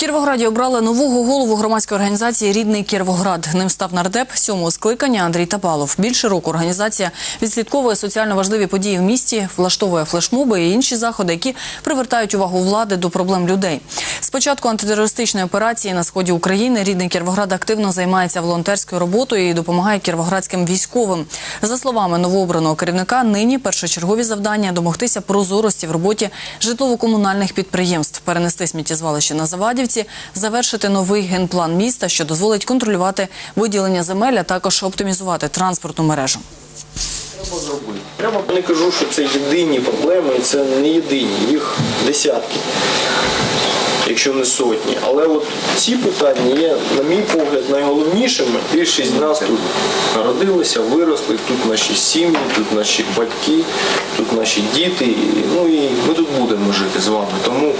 Кіровограді обрали нового голову громадської організації Рідний Кіровоград. Ним став нардеп сьомого скликання Андрій Тапалов. Більше року організація відслідковує соціально важливі події в місті, влаштовує флешмоби і інші заходи, які привертають увагу влади до проблем людей. З початку антитерористичної операції на сході України Рідний Кіровоград активно займається волонтерською роботою і допомагає кіровоградським військовим. За словами новообраного керівника, нині першочергові завдання домогтися прозорості в роботі житлово-комунальних підприємств, перенести сміттєзвалище на Завадівці, завершити новий генплан міста, що дозволить контролювати виділення земель, а також оптимізувати транспортну мережу. Треба. Прямо не кажу, що це єдині проблеми, це не єдині, їх десятки, якщо не сотні. Але от ці питання є, на мій погляд, найголовнішими. Більшість з нас тут народилися, виросли, тут наші сім'ї, тут наші батьки, тут наші діти. Ну і ми тут будемо жити з вами. Тому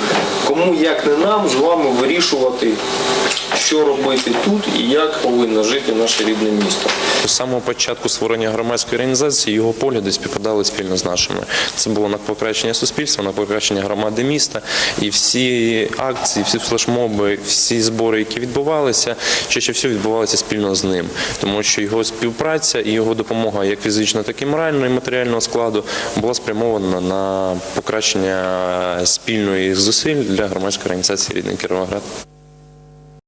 кому як не нам з вами вирішувати, що робити тут і як повинно жити наше рідне місто. З самого початку створення громадської організації його погляди співпадали спільно з нашими. Це було на покращення суспільства, на покращення громади міста. І всі акції, всі флешмоби, всі збори, які відбувалися, чаще всього відбувалися спільно з ним, тому що його співпраця і його допомога, як фізично, так і морального і матеріального складу, була спрямована на покращення спільної зусиль для громадської організації Рідний Кіровоград.